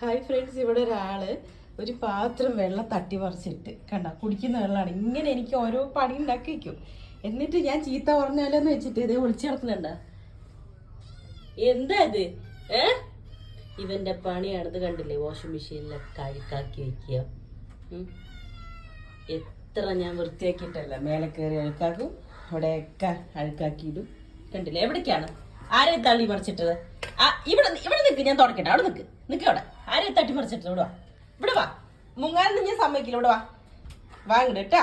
Hi friends ഇവിടെ ഒരാൾ ഒരു പാത്രം വെള്ളം തട്ടി പറിച്ചിട്ട് കണ്ട? കുടിക്കുന്ന വെള്ളമാണ്. ഇങ്ങനെ എനിക്ക് ഓരോ പണി ഉണ്ടാക്കി വയ്ക്കും എന്നിട്ട് ഞാൻ ചീത്ത പറഞ്ഞാലോന്ന് വെച്ചിട്ട് ഇത് വിളിച്ചു നടക്കുന്നുണ്ട? എന്താ ഇത്? ഏ? ഇവന്റെ പണിയാണത് കണ്ടില്ലേ? വാഷിംഗ് മെഷീനിലൊക്കെ അഴുക്കാക്കി വെക്കുക. എത്ര ഞാൻ വൃത്തിയാക്കിയിട്ടല്ല. മേലെ കയറി അഴുക്കാക്കും അവിടെയൊക്കെ അഴുക്കാക്കിയിടും കണ്ടില്ലേ? എവിടേക്കാണ്? ആരെ തള്ളി മറിച്ചിട്ടത് ആ ഇവിടെ ഇവിടെ നിൽക്ക് ഞാൻ തുടക്കട്ടെ അവിടെ നിൽക്ക് നിൽക്ക് അവിടെ. ആരെ തട്ടി മറിച്ചിട്ടത് ഇവിടെ വാ. ഇവിടെ വാ. മുങ്ങാനൊന്നും ഞാൻ സമ്മതിക്കില്ല. ഇവിടെ വാ. വാങ്ങണ്ട കേട്ടാ.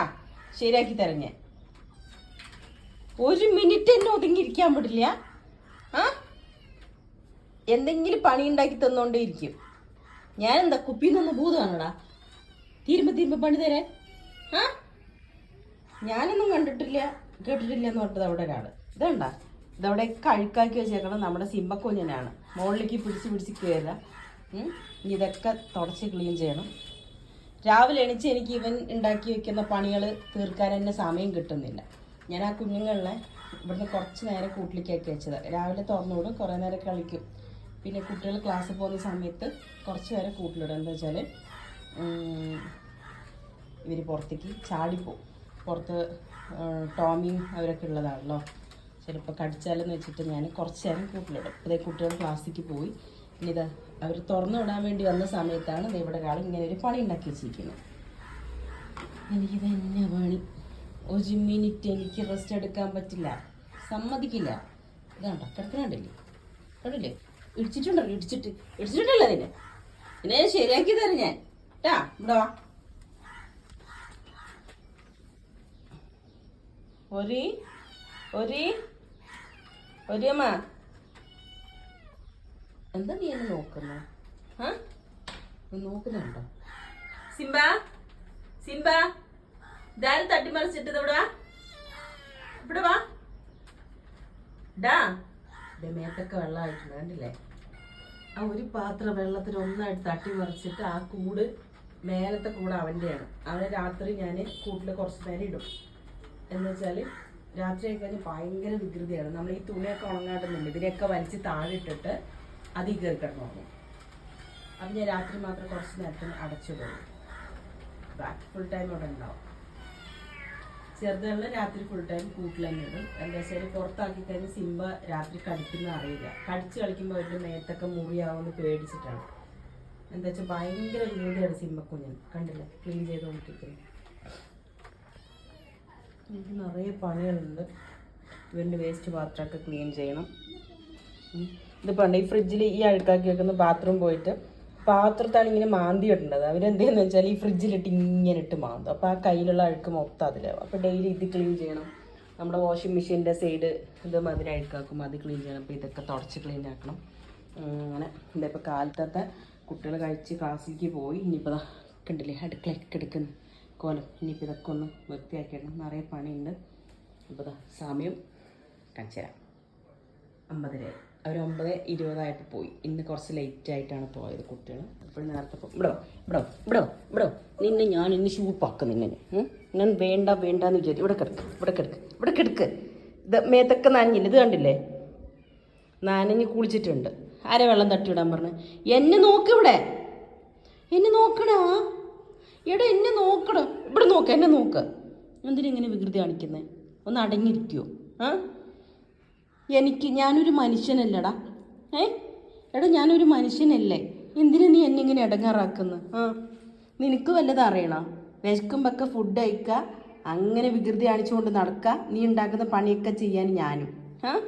ശരിയാക്കി തരാം ഞാൻ. ഒരു മിനിറ്റ് എന്നെ ഒതുങ്ങിയിരിക്കാൻ പറ്റില്ല ആ? എന്തെങ്കിലും പണി ഉണ്ടാക്കി തന്നോണ്ടേ ഇരിക്കും. ഞാൻ എന്താ നിന്ന് ഭൂതമാണോടാ തീരുമ്പോ തീരുമ്പോ പണി തരാൻ. ആ? ഞാനൊന്നും കണ്ടിട്ടില്ല കേട്ടിട്ടില്ല എന്ന് പറഞ്ഞത് അവിടെ ഒരാൾ. ഇതണ്ട. ഇതവിടെ കഴുക്കാക്കി വെച്ചേക്കണം നമ്മുടെ സിംബക്കുഞ്ഞനാണ് മുകളിലേക്ക് പിടിച്ച് പിടിച്ച് കയറുക. ഇനി ഇതൊക്കെ തുടച്ച് ക്ലീൻ ചെയ്യണം. രാവിലെ എണീച്ച് എനിക്ക് ഇവൻ ഉണ്ടാക്കി വെക്കുന്ന പണികൾ തീർക്കാൻ എന്നെ സമയം കിട്ടുന്നില്ല. ഞാൻ ആ കുഞ്ഞുങ്ങളെ ഇവിടുന്ന് കുറച്ച് നേരം കൂട്ടിലേക്കാക്കി വെച്ചത്. രാവിലെ തുറന്നുവിടും കുറേ നേരം കളിക്കും. പിന്നെ കുട്ടികൾ ക്ലാസ്സിൽ പോകുന്ന സമയത്ത് കുറച്ച് നേരം കൂട്ടിലിടും. എന്താ വെച്ചാൽ ഇവർ പുറത്തേക്ക് ചാടിപ്പോവും. പുറത്ത് ടോമിയും അവരൊക്കെ ഉള്ളതാണല്ലോ. ചിലപ്പോൾ കടിച്ചാലെന്ന് വെച്ചിട്ട് ഞാൻ കുറച്ച് നേരം കൂട്ടിലിടും. അതേ കുട്ടികൾ ക്ലാസ്സിലേക്ക് പോയി. ഇനി ഇതാ അവർ തുറന്നു വിടാൻ വേണ്ടി വന്ന സമയത്താണ് ഇവിടെ ഒരാൾ ഇങ്ങനെ ഒരു പണി ഉണ്ടാക്കി വെച്ചിരിക്കുന്നത്. എനിക്ക് തന്നെ പണി. ഒരു മിനിറ്റ് എനിക്ക് റെസ്റ്റ് എടുക്കാൻ പറ്റില്ല. സമ്മതിക്കില്ല. ഇതാണ്ടോ? കിടക്കണുണ്ടല്ലേ കണ്ടില്ലേ? ഇടിച്ചിട്ടുണ്ടല്ലോ ഇടിച്ചിട്ട്. ഇടിച്ചിട്ടുണ്ടല്ലോ അതിനെ ഇതിനെ ശരിയാക്കി തരാം ഞാൻ. ട്ടാ ഇവിടെ വാ. ഒരി ഒരി ഒരിയമ്മ. എന്താ നീ എന്നെ നോക്കുന്നു? ആ നോക്കുന്നുണ്ടോ? സിംബ? സിംബ? ഇതാരും തട്ടിമറിച്ചിട്ട് ഇവിടെ വാ. ഇവിടെ വാ. ഡാ. മേത്തൊക്കെ വെള്ളമായിട്ടുണ്ട് കണ്ടില്ലേ? ആ ഒരു പാത്രം വെള്ളത്തിൽ ഒന്നായിട്ട് തട്ടി മറിച്ചിട്ട് ആ കൂട് മേലത്തെ കൂട് അവന്റെയാണ് അവനെ രാത്രി ഞാൻ കൂട്ടിൽ കുറച്ച് നേരം ഇടും. എന്ന് വെച്ചാൽ രാത്രിയൊക്കെ ഭയങ്കര വികൃതിയാണ്. നമ്മൾ ഈ തുണിയൊക്കെ ഉണങ്ങാട്ടുന്നുണ്ട് ഇതിനെയൊക്കെ വലിച്ച് താഴെ ഇട്ടിട്ട് അതിൽ കയറി കിടന്നു അപ്പം ഞാൻ രാത്രി മാത്രം കുറച്ച് നേരത്തിന് അടച്ചു പോകും ബാക്കി ഫുൾ ടൈം അവിടെ ഉണ്ടാവും. ചെറുതുകളിൽ രാത്രി ഫുൾ ടൈം കൂട്ടിൽ തന്നെ ഇടും. എന്താ വെച്ചാൽ പുറത്താക്കി കഴിഞ്ഞ് സിംബ രാത്രി കടിക്കുന്ന അറിയില്ല. കടിച്ച് കളിക്കുമ്പോൾ അവരുടെ മേത്തൊക്കെ മുറിയാവുമെന്ന് പേടിച്ചിട്ടാണ്. എന്താ വെച്ചാൽ ഭയങ്കര വികൃതിയാണ് സിംബ കുഞ്ഞിന് കണ്ടില്ല? ക്ലീൻ ചെയ്തുകൊണ്ടിരിക്കുന്നത് എനിക്ക് നിറയെ പണികളുണ്ട്. ഇവന്റെ വേസ്റ്റ് പാത്രമൊക്കെ ക്ലീൻ ചെയ്യണം. ഉം. ഇത് പണ്ട് ഈ ഫ്രിഡ്ജിൽ ഈ അഴുക്കാക്കി വെക്കുന്ന ബാത്റൂം പോയിട്ട് പാത്രത്താണ് ഇങ്ങനെ മാന്തി ഇടേണ്ടത്. അവരെന്തെന്ന് വെച്ചാൽ ഈ ഫ്രിഡ്ജിലിട്ട് ഇങ്ങനെ ഇട്ട് മാന്തും. അപ്പോൾ ആ കയ്യിലുള്ള അഴുക്ക് മൊത്തം അതിലാവും അപ്പോൾ ഡെയിലി ഇത് ക്ലീൻ ചെയ്യണം. നമ്മുടെ വാഷിംഗ് മെഷീന്റെ സൈഡ് ഇത് മതിരി അഴുക്കാക്കും. അത് ക്ലീൻ ചെയ്യണം. അപ്പോൾ ഇതൊക്കെ തുടച്ച് ക്ലീൻ ആക്കണം. അങ്ങനെ. എന്താ ഇപ്പോൾ കാലത്തത്തെ കുട്ടികൾ കഴിച്ച് ക്ലാസ്സിലേക്ക് പോയി. ഇനിയിപ്പോൾ കണ്ടില്ലേ? അടുക്കളയൊക്കെ എടുക്കുന്നു കോലം. ഇനിയിപ്പോൾ ഇതൊക്കെ ഒന്ന് വൃത്തിയാക്കിയിടണം നിറയെ പണിയുണ്ട്. ഇപ്പോൾ സമയം. കാണിച്ചു തരാം അമ്പതര അവർ ഒമ്പത് ഇരുപതായപ്പോൾ പോയി. ഇന്ന് കുറച്ച് ലേറ്റ് ആയിട്ടാണ് പോയത് കുട്ടികൾ അപ്പോൾ നേരത്തെ ഇവിടോ ഇവിടോ ഇവിടോ ഇവിടോ. നിന്നെ ഞാൻ ഇന്ന് ഷൂപ്പാക്കും നിന്നെ. ഞാൻ വേണ്ട വേണ്ട എന്ന് വിചാരിച്ചു ഇവിടെ കിടക്ക് ഇവിടെ കിടക്ക് ഇവിടെ കിടക്ക്. ഇത് മേത്തൊക്കെ നനഞ്ഞില്ല? ഇത് കണ്ടില്ലേ? നനഞ്ഞ് കുളിച്ചിട്ടുണ്ട്. ആരെ വെള്ളം തട്ടിവിടാൻ പറഞ്ഞു? എന്നെ നോക്ക് ഇവിടെ. എന്നെ നോക്കടാ. എടാ എന്നെ നോക്കടാ. ഇവിടെ നോക്ക് എന്നെ നോക്ക്. എന്തിനാ ഇങ്ങനെ വികൃതി കാണിക്കുന്നത് ഒന്ന് അടങ്ങിയിരിക്കുമോ ആ? എനിക്ക് ഞാനൊരു മനുഷ്യനല്ലടാ. ഏ? എടാ ഞാനൊരു മനുഷ്യനല്ലേ? എന്തിനാ നീ എന്നെ ഇങ്ങനെ ഇടങ്ങാറാക്കുന്നു? ആ? നിനക്ക് വല്ലതും അറിയണോ? വിശക്കുമ്പൊക്കെ ഫുഡ് കഴിക്കുക അങ്ങനെ വികൃതി കാണിച്ചുകൊണ്ട് നടക്കുക നീ ഉണ്ടാക്കുന്ന പണിയൊക്കെ ചെയ്യാൻ ഞാനും. ആ?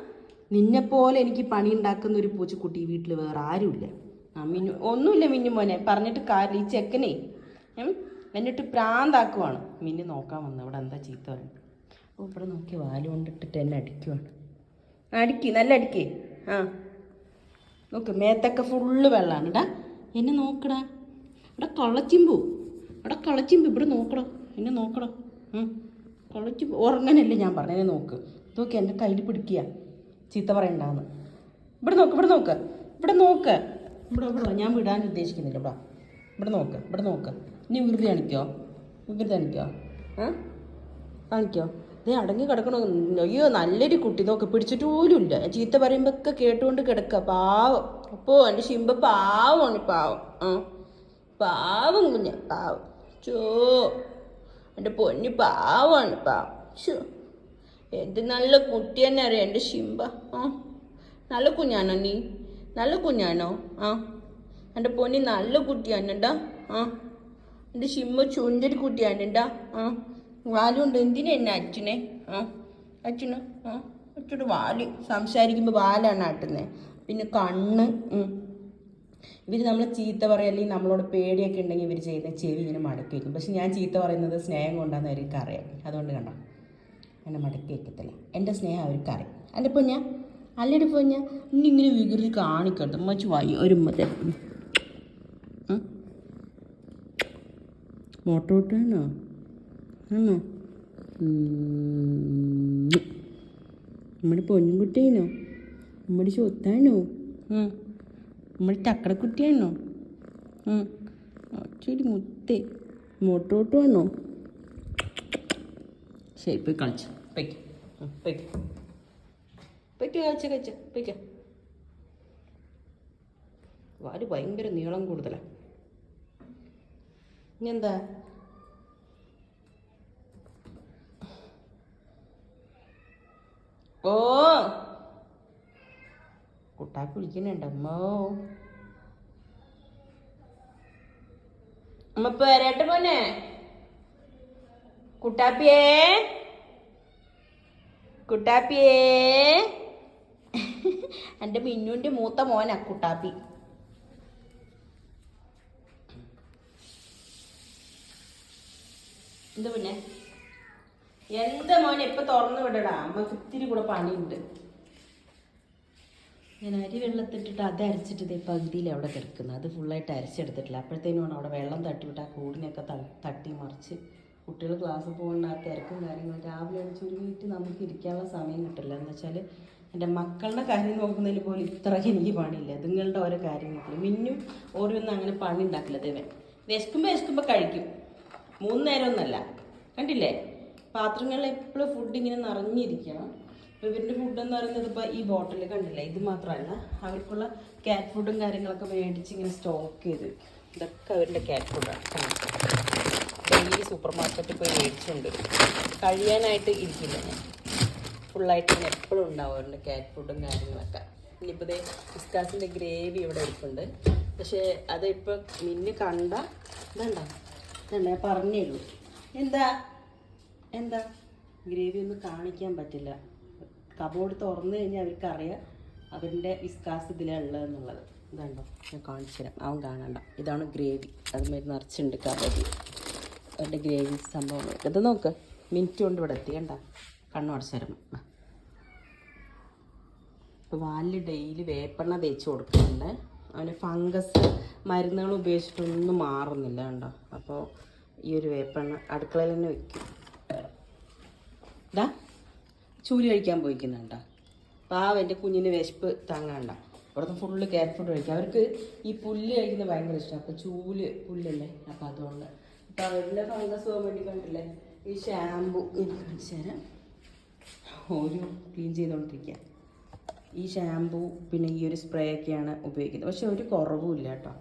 നിന്നെപ്പോലെ എനിക്ക് പണി ഉണ്ടാക്കുന്ന ഒരു പൂച്ചക്കുട്ടി വീട്ടിൽ വേറെ ആരുമില്ല. ആ മിന്നു ഒന്നുമില്ല മിന്നു മോനെ. പറഞ്ഞിട്ട് കാര്യമില്ല ഈ ചെക്കനെ എന്നിട്ട് പ്രാന്താക്കുവാണ്. മിന്നു നോക്കാൻ വന്നു. ഇവിടെ എന്താ ചീത്ത പറയുന്നത്? അപ്പോൾ ഇവിടെ നോക്കി വാൽ കൊണ്ടിട്ടിട്ട് എന്നെ അടിക്കുവാണ്. അടിക്ക് നല്ല അടിക്ക്. ആ. നോക്ക് മേത്തൊക്കെ ഫുള്ള് വെള്ളമാണ് ഇടാ എന്നെ നോക്കടാ. ഇവിടെ കളച്ചിമ്പു. ഇവിടെ കളച്ചിമ്പു ഇവിടെ നോക്കടാ. എന്നെ നോക്കടാ. കളച്ചിമ്പു ഉറങ്ങനല്ലേ ഞാൻ പറഞ്ഞു എന്നെ നോക്ക്. നോക്കി എന്റെ കയ്യിൽ പിടിക്കുക. ചീത്ത പറയണ്ടാന്ന്. ഇവിടെ നോക്ക് ഇവിടെ നോക്ക്. ഇവിടെ നോക്ക്. ഇവിടെ ഇവിടെ ഞാൻ വിടാൻ ഉദ്ദേശിക്കുന്നില്ല ഇവിടെ ഇവിടെ നോക്ക് ഇവിടെ നോക്ക്. ഇനി വികൃതി കാണിക്കോ? വികൃതി കാണിക്കോ? ആ? കാണിക്കോ? ദേ അടങ്ങി കിടക്കണോ? അയ്യോ നല്ലൊരു കുട്ടി. നോക്ക് പിടിച്ചിട്ട് പോലും ഇല്ല. ചീത്ത പറയുമ്പോ ഒക്കെ കേട്ടുകൊണ്ട് കിടക്ക. പാവം. അപ്പോ എന്റെ ശിമ്പ പാവമാണ് പാവം. ആ? പാവം കുഞ്ഞ പാവം. ചോ എന്റെ പൊന്നി പാവമാണ് പാവം. ചോ എന്ത് നല്ല കുട്ടി തന്നെ അറിയാം എന്റെ ശിമ്പ ആ? നല്ല കുഞ്ഞാണോ നീ? നല്ല കുഞ്ഞാണോ? ആ? എന്റെ പൊന്നി നല്ല കുട്ടിയാണ് ആ? എന്റെ ശിമ്മ ചുണ്ടൊരു കുട്ടിയാണ് ആ? വാലുണ്ട്. എന്തിനാ എന്നെ അച്ഛനെ? ആ അച്ഛന്? ആ അച്ഛന് വാൽ സംസാരിക്കുമ്പോൾ വാലാണ് ആട്ടുന്നത് പിന്നെ കണ്ണ് ഇവർ നമ്മൾ ചീത്ത പറയുക അല്ലെങ്കിൽ നമ്മളോട് പേടിയൊക്കെ ഉണ്ടെങ്കിൽ ഇവർ ചെയ്യുന്ന ചെവി ഇങ്ങനെ മടക്കി വയ്ക്കും പക്ഷെ ഞാൻ ചീത്ത പറയുന്നത് സ്നേഹം കൊണ്ടാന്ന് അവർക്ക് അറിയാം അതുകൊണ്ട് കണ്ടോ? എന്നെ മടക്കി വയ്ക്കത്തില്ല. എന്റെ സ്നേഹം അവർക്ക് അറിയാം അല്ല ഇപ്പോൾ ഞാൻ അല്ലടി ഇപ്പോൾ ഞാൻ ഇനി വികൃതി കാണിക്കട്ടെ മച്ച് വായി ഒരു ഉമ്മ മോട്ടോട്ടാണോ ആണോ? നമ്മുടെ പൊന്നുകുട്ടിയാണോ? നമ്മുടെ ചൊത്താണോ നമ്മുടെ ചക്കരക്കുട്ടിയാണോ? ശരി മുത്തേ. മോട്ടോട്ടോ ആണോ ശരി പോയി കളിച്ചു. പൊയ്ക്ക് പൊയ്ക്ക് പൊയ്ക്ക് കളിച്ച കഴിച്ച പൊയ്ക്ക വാൽ ഭയങ്കര നീളം കൂടുതലാണ് ഇനിയെന്താ ഓ. കുട്ടാക്ക് വിളിക്കുന്നുണ്ട്. അമ്മോ. അമ്മ പേരട്ടെ പോന്നെ കുട്ടാപ്പിയേ. കുട്ടാപ്പിയേ. എന്റെ മിന്നുവിന്റെ മൂത്ത മോനാ കുട്ടാപ്പി. എന്ത് പിന്നെ? എന്താ മോനെ ഇപ്പൊ തുറന്നു വിടടാ. അമ്മയ്ക്ക് ഇത്തിരി കൂടെ പണിയുണ്ട്. ഞാൻ അരി വെള്ളത്തിട്ടിട്ട് അത് അരച്ചിട്ട് ഇതേ പകുതിയിൽ അവിടെ കിടക്കുന്നത് അത് ഫുള്ളായിട്ട് അരച്ചെടുത്തിട്ടില്ല. അപ്പോഴത്തേനും അവിടെ വെള്ളം തട്ടിവിട്ട് ആ കൂടിനൊക്കെ തട്ടി മറിച്ച് കുട്ടികൾ ക്ലാസ് പോകേണ്ട തിരക്കും കാര്യങ്ങളും. രാവിലെ ചുരുങ്ങിയിട്ട് നമുക്ക് ഇരിക്കാനുള്ള സമയം കിട്ടില്ല. എന്ന് വെച്ചാൽ എന്റെ മക്കളുടെ കാര്യം നോക്കുന്നതിൽ പോലും ഇത്രയ്ക്ക് എനിക്ക് പണിയില്ല. നിങ്ങളുടെ ഓരോ കാര്യം നോക്കില്ല. മിന്നും ഓരോന്നും അങ്ങനെ പണി ഉണ്ടാക്കില്ല ദേവൻ വിശക്കുമ്പോൾ വിശക്കുമ്പോൾ കഴിക്കും. മൂന്ന് നേരമൊന്നല്ല കണ്ടില്ലേ? പാത്രങ്ങളിൽ എപ്പോഴും ഫുഡ് ഇങ്ങനെ നിറഞ്ഞിരിക്കണം. ഇവരുടെ ഫുഡ് എന്ന് പറയുന്നത് ഇപ്പോൾ ഈ ബോട്ടിൽ കണ്ടില്ല? ഇത് മാത്രമല്ല അവർക്കുള്ള ക്യാറ്റ് ഫുഡും കാര്യങ്ങളൊക്കെ മേടിച്ച് ഇങ്ങനെ സ്റ്റോക്ക് ചെയ്ത്. ഇതൊക്കെ അവരുടെ ക്യാറ്റ് ഫുഡാണ് ഡെയിലി സൂപ്പർ മാർക്കറ്റിൽ പോയി മേടിച്ചുകൊണ്ട്. കഴിയാനായിട്ട് ഇരിക്കില്ല ഞാൻ. ഫുള്ളായിട്ട് ഇങ്ങനെ എപ്പോഴും ഉണ്ടാവും അവരുടെ ക്യാറ്റ് ഫുഡും കാര്യങ്ങളൊക്കെ. ഇനിയിപ്പോൾ ഇസ്കാസിന്റെ ഗ്രേവി ഇവിടെ ഇരിപ്പുണ്ട്. പക്ഷേ അതിപ്പോൾ മിന്നു കണ്ട ഞാൻ പറഞ്ഞേ ഉള്ളൂ എന്താ? എന്താ? ഗ്രേവി ഒന്നും കാണിക്കാൻ പറ്റില്ല. കബോർഡ് തുറന്നു കഴിഞ്ഞാൽ അവർക്കറിയാം അവരുടെ വിസ്കാസ് ഇതിലാണ് ഉള്ളതെന്നുള്ളത്. ഇതാണ്ടോ? ഞാൻ കാണിച്ചു തരാം. അവൻ കാണണ്ട. ഇതാണ് ഗ്രേവി. അതുമാതിരി നിറച്ചുണ്ട് കബഡി അവരുടെ ഗ്രേവി സംഭവം ഇത് നോക്ക്. മിനിറ്റ് കൊണ്ട് ഇവിടെ എത്തി. കണ്ട? കണ്ണു തരും ഇപ്പോൾ വാലിൽ ഡെയിലി വേപ്പെണ്ണ തേച്ച് കൊടുക്കുന്നുണ്ട്. അവന് ഫംഗസ് മരുന്നുകൾ ഉപയോഗിച്ചിട്ടൊന്നും മാറുന്നില്ല കണ്ടോ? അപ്പോൾ ഈ ഒരു വേപ്പെണ്ണ അടുക്കളയിൽ തന്നെ വെക്കും. ഇതാ ചൂൽ കഴിക്കാൻ പോയിക്കുന്നുണ്ട? പാവ എന്റെ കുഞ്ഞിന് വിശപ്പ് താങ്ങാണ്ട. ഇവിടുത്തെ ഫുള്ള് ക്യാറ്റ് ഫുഡ് കഴിക്കും. അവർക്ക് ഈ പുല്ല് കഴിക്കുന്നത് ഭയങ്കര ഇഷ്ടമാണ്. അപ്പോൾ ചൂൽ പുല്ലല്ലേ? അപ്പം അതുകൊണ്ട്. അപ്പം അവരുടെ ഫംഗസ് പോകാൻ വേണ്ടി കണ്ടില്ലേ? ഈ ഷാമ്പു എനിക്ക് കാണിച്ചു തരാം ഒരു ക്ലീൻ ചെയ്തുകൊണ്ടിരിക്കുക ഈ ഷാമ്പു പിന്നെ ഈ ഒരു സ്പ്രേ ഒക്കെയാണ് ഉപയോഗിക്കുന്നത്. പക്ഷെ ഒരു കുറവുമില്ല കേട്ടോ.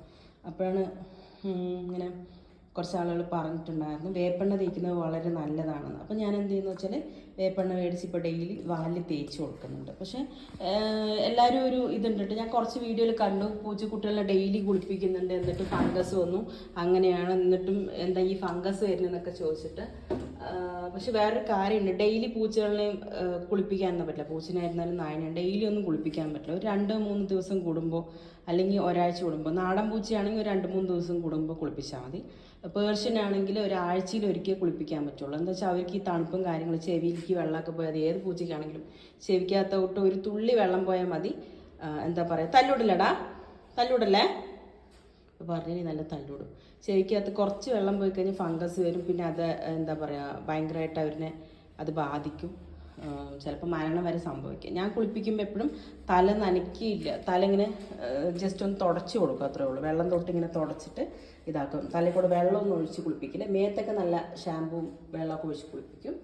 അപ്പോഴാണ് ഇങ്ങനെ കുറച്ച് ആളുകൾ പറഞ്ഞിട്ടുണ്ടായിരുന്നു. വേപ്പെണ്ണ തേക്കുന്നത് വളരെ നല്ലതാണെന്ന്. അപ്പോൾ ഞാൻ എന്ത് ചെയ്യുന്നു വെച്ചാൽ വേപ്പെണ്ണ മേടിച്ച് ഇപ്പോൾ ഡെയിലി വാലിൽ തേച്ച് കൊടുക്കുന്നുണ്ട്. പക്ഷേ എല്ലാവരും ഒരു ഇതുണ്ടിട്ട് ഞാൻ കുറച്ച് വീഡിയോയിൽ കണ്ടു. പൂച്ച പൂച്ചക്കുട്ടികളെ ഡെയിലി കുളിപ്പിക്കുന്നുണ്ട് എന്നിട്ട് ഫംഗസ് വന്നു. അങ്ങനെയാണ് എന്നിട്ടും എന്താ ഈ ഫംഗസ് വരുന്നതെന്നൊക്കെ ചോദിച്ചിട്ട് പക്ഷെ വേറൊരു കാര്യമുണ്ട്. ഡെയിലി പൂച്ചകളെയും കുളിപ്പിക്കാനൊന്നും പറ്റില്ല. പൂച്ചനായിരുന്നാലും നായനെ ഡെയിലി ഒന്നും കുളിപ്പിക്കാൻ പറ്റില്ല. ഒരു രണ്ട് മൂന്ന് ദിവസം കൂടുമ്പോൾ അല്ലെങ്കിൽ ഒരാഴ്ച കൂടുമ്പോൾ നാടൻ പൂച്ചയാണെങ്കിൽ ഒരു രണ്ട് മൂന്ന് ദിവസം കൂടുമ്പോൾ കുളിപ്പിച്ചാൽ മതി. പേർഷ്യൻ ആണെങ്കിൽ ഒരാഴ്ചയിൽ ഒരിക്കൽ കുളിപ്പിക്കാൻ പറ്റുള്ളൂ. എന്താ വെച്ചാൽ അവർക്ക് ഈ തണുപ്പും കാര്യങ്ങളും ചെവിക്ക് വെള്ളമൊക്കെ പോയാൽ ഏത് പൂച്ചയ്ക്കാണെങ്കിലും ചെവിക്കകത്തോട്ട് ഒരു തുള്ളി വെള്ളം പോയാൽ മതി. എന്താ പറയുക തല്ലുവിടില്ലടാ തല്ലുവിടല്ലേ പറഞ്ഞു നല്ല തല്ലൂടും. ചെവിക്കകത്ത് കുറച്ച് വെള്ളം പോയി കഴിഞ്ഞാൽ ഫംഗസ് വരും. പിന്നെ അത് എന്താ പറയുക ഭയങ്കരമായിട്ട് അവരിനെ അത് ബാധിക്കും. ചിലപ്പോൾ മരണം വരെ സംഭവിക്കും. ഞാൻ കുളിപ്പിക്കുമ്പോൾ എപ്പോഴും തല നനയ്ക്കില്ല. തല ഇങ്ങനെ ജസ്റ്റ് ഒന്ന് തുടച്ച് കൊടുക്കും അത്രേ ഉള്ളൂ. വെള്ളം തൊട്ട് ഇങ്ങനെ തുടച്ചിട്ട് ഇതാക്കും. തലയിൽ കൂടെ വെള്ളമൊന്നും ഒഴിച്ച് കുളിപ്പിക്കില്ല. മേത്തൊക്കെ നല്ല ഷാമ്പുവും വെള്ളമൊക്കെ ഒഴിച്ച് കുളിപ്പിക്കും.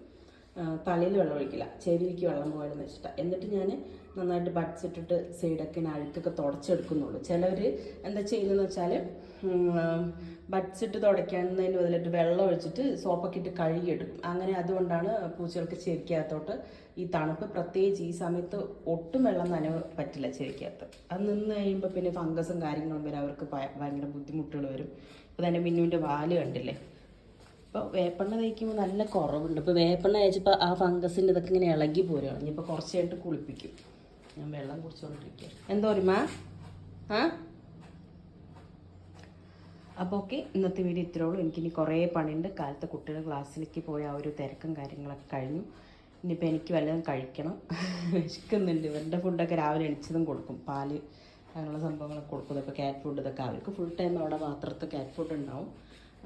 തലയിൽ വെള്ളം ഒഴിക്കില്ല. ചെവിയിലേക്ക് വെള്ളം പോയാലും വെച്ചിട്ട് എന്നിട്ട് ഞാൻ നന്നായിട്ട് പഠിച്ചിട്ടിട്ട് സൈഡൊക്കെ അഴുക്കൊക്കെ തുടച്ചെടുക്കുന്നുള്ളൂ. ചിലവർ എന്താ ചെയ്യുന്നതെന്ന് വെച്ചാൽ ബഡ്സ് ഇട്ട് തുടയ്ക്കുന്നതിന് ബദലായിട്ട് വെള്ളം ഒഴിച്ചിട്ട് സോപ്പൊക്കെ ഇട്ട് കഴുകിയെടുക്കും. അങ്ങനെ അതുകൊണ്ടാണ് പൂച്ചകൾക്ക് ചെരിക്കകത്തോട്ട് ഈ തണുപ്പ്. പ്രത്യേകിച്ച് ഈ സമയത്ത് ഒട്ടും വെള്ളം നനവ് പറ്റില്ല ചെരിക്കകത്ത് അത് നിന്ന് കഴിയുമ്പോൾ പിന്നെ ഫംഗസും കാര്യങ്ങളും വരും. അവർക്ക് ഭയ- ഭയങ്കര ബുദ്ധിമുട്ടുകൾ വരും. ഇപ്പോൾ തന്നെ മിന്നുവിന്റെ വാൽ കണ്ടില്ലേ? ഇപ്പോൾ വേപ്പെണ്ണ തേക്കുമ്പോൾ നല്ല കുറവുണ്ട്. ഇപ്പോൾ വേപ്പെണ്ണ തേച്ചപ്പോൾ ആ ഫംഗസിന്റെ ഇതൊക്കെ ഇങ്ങനെ ഇളകി പോരുകയാണ് ഇനിയിപ്പോൾ കുറച്ച് കഴിഞ്ഞിട്ട് കുളിപ്പിക്കും. ഞാൻ വെള്ളം കുടിച്ചുകൊണ്ടിരിക്കുക എന്തോ ഒരുമാ ആ? അപ്പോൾ ഓക്കെ ഇന്നത്തെ വീഡിയോ ഇത്രേ ഉള്ളൂ. എനിക്കിനി കുറേ പണിയുണ്ട്. കാലത്ത് കുട്ടികൾ ക്ലാസ്സിലേക്ക് പോയ ആ ഒരു തിരക്കും കാര്യങ്ങളൊക്കെ കഴിഞ്ഞു. ഇനിയിപ്പോൾ എനിക്ക് വല്ലതും കഴിക്കണം. വിശക്കുന്നുണ്ട്. ഇവരുടെ ഫുഡൊക്കെ രാവിലെ എണിച്ചതും കൊടുക്കും. പാൽ അങ്ങനെയുള്ള സംഭവങ്ങളൊക്കെ കൊടുക്കും. ഇപ്പോൾ ക്യാറ്റ് ഫുഡ് ഇതൊക്കെ. അവർക്ക് ഫുൾ ടൈം അവിടെ മാത്രത്തെ ക്യാറ്റ് ഫുഡ് ഉണ്ടാവും.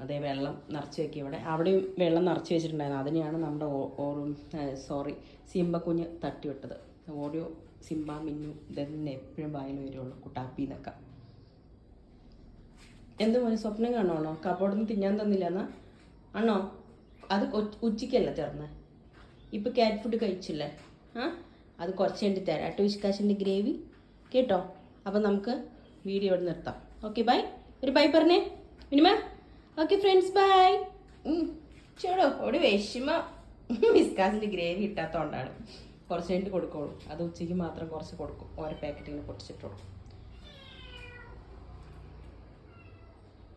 അതേ വെള്ളം നിറച്ച് വെക്കും ഇവിടെ. അവിടെയും വെള്ളം നിറച്ച് വെച്ചിട്ടുണ്ടായിരുന്നു. അതിനെയാണ് നമ്മുടെ ഓറും സോറി സിംബ കുഞ്ഞ് തട്ടിവിട്ടത്. ഓഡിയോ സിംബ മിന്നു ഇതെന്നെ എപ്പോഴും വായിൽ വരുള്ളൂ. കുട്ടാപ്പി എന്നൊക്കെ. എന്ത് മോനെ സ്വപ്നം കാണുവാണോ? കബോർഡിൽ തിന്നാൻ തന്നില്ല എന്നാ? ആണോ? അത് ഉച്ചയ്ക്കല്ല തീർന്നേ ഇപ്പം ക്യാറ്റ് ഫുഡ് കഴിച്ചില്ലേ? ആ? അത് കുറച്ച് കഴിഞ്ഞിട്ട് തരാം. കേട്ടോ വിഷ്കാശിന്റെ ഗ്രേവി. കേട്ടോ? അപ്പം നമുക്ക് വീഡിയോ ഇവിടെ നിർത്താം. ഓക്കെ ബൈ ഒരു ബൈ പറഞ്ഞേ. മിനിമ. ഓക്കെ ഫ്രണ്ട്സ് ബൈ ചേടോ ഒരു വിഷമ. വിസ്കാസിന്റെ ഗ്രേവി ഇട്ടാത്തതുകൊണ്ടാണ് കുറച്ച് കഴിഞ്ഞിട്ട് കൊടുക്കുള്ളൂ. അത് ഉച്ചയ്ക്ക് മാത്രം കുറച്ച് കൊടുക്കും. ഓരോ പാക്കറ്റ് ഇങ്ങനെ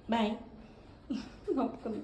പൊട്ടിച്ചിട്ട് കൊടുക്കും ബൈ നോക്കുന്നു